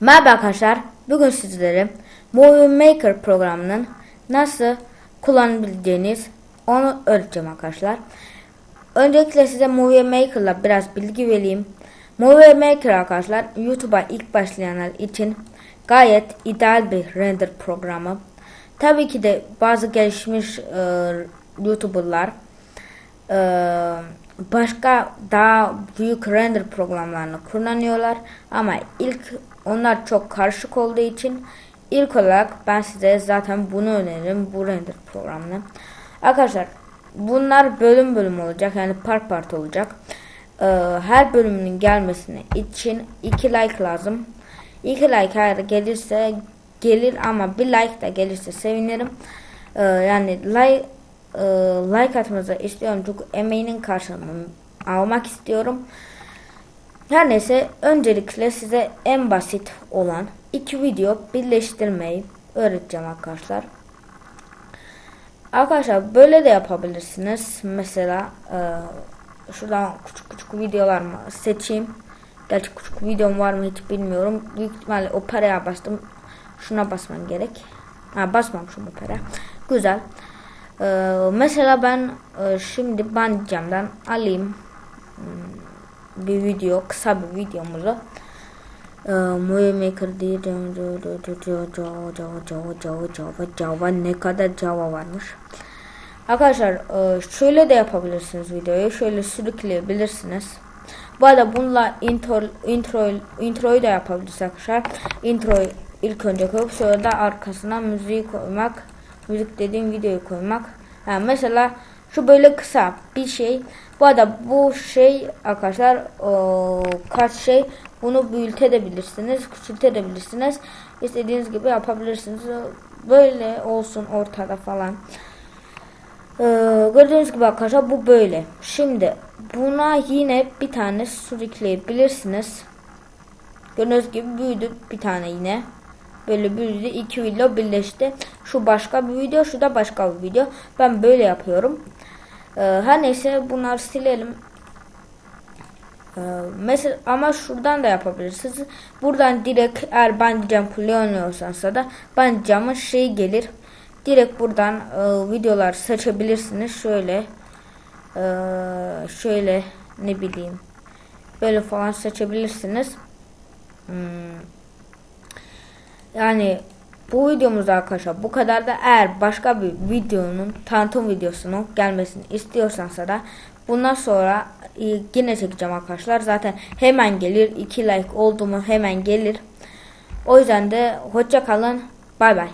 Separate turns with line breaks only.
Merhaba arkadaşlar. Bugün sizlere Movie Maker programının nasıl kullanabileceğiniz onu öğreteceğim arkadaşlar. Öncelikle size Movie Maker'la biraz bilgi vereyim. Movie Maker arkadaşlar YouTube'a ilk başlayanlar için gayet ideal bir render programı. Tabii ki de bazı gelişmiş e, YouTuber'lar e, başka daha büyük render programlarını kullanıyorlar ama ilk onlar çok karışık olduğu için ilk olarak ben size zaten bunu öneririm bu render programını. Arkadaşlar bunlar bölüm bölüm olacak yani part part olacak. Ee, her bölümünün gelmesine için iki like lazım. İki like eğer gelirse gelir ama bir like da gelirse sevinirim. Ee, yani like e, like atmanızı istiyorum çünkü emeğinin karşılığını almak istiyorum. Her neyse öncelikle size en basit olan iki video birleştirmeyi öğreteceğim arkadaşlar. Arkadaşlar böyle de yapabilirsiniz. Mesela e, şuradan küçük küçük videolar mı seçeyim. Gerçi küçük videom var mı hiç bilmiyorum. Büyük ihtimalle operaya bastım. Şuna basmam gerek. Ha basmamışım opera. Güzel. Ee, mesela ben e, şimdi Bandicam'dan alayım hmm, bir video, kısa bir videomuzu. Ee, Movie Maker diyeceğim. Java, Java, Java, Java, ne kadar Java varmış. Arkadaşlar e, şöyle de yapabilirsiniz videoyu. Şöyle sürükleyebilirsiniz. Bu arada bununla intro, intro, introyu da yapabilirsiniz arkadaşlar. Introyu ilk önce koyup sonra da arkasına müziği koymak. Müzik dediğim videoyu koymak. Yani mesela şu böyle kısa bir şey. Bu arada bu şey arkadaşlar o, kaç şey bunu büyütebilirsiniz, küçültebilirsiniz. İstediğiniz gibi yapabilirsiniz. Böyle olsun ortada falan. Ee, gördüğünüz gibi arkadaşlar bu böyle. Şimdi buna yine bir tane sürükleyebilirsiniz. Gördüğünüz gibi büyüdü bir tane yine. Böyle büyüdü. iki video birleşti. Şu başka bir video, şu da başka bir video. Ben böyle yapıyorum. Ee, her neyse bunları silelim. Ee, mesela ama şuradan da yapabilirsiniz. Buradan direkt eğer bandicam kullanıyorsanız da bandicamın şey gelir. Direkt buradan e, videolar seçebilirsiniz. Şöyle e, şöyle ne bileyim böyle falan seçebilirsiniz. Hmm. Yani bu videomuz arkadaşlar bu kadar da eğer başka bir videonun tanıtım videosunun gelmesini istiyorsanız da bundan sonra e, yine çekeceğim arkadaşlar. Zaten hemen gelir. 2 like oldu mu hemen gelir. O yüzden de hoşça kalın. Bay bay.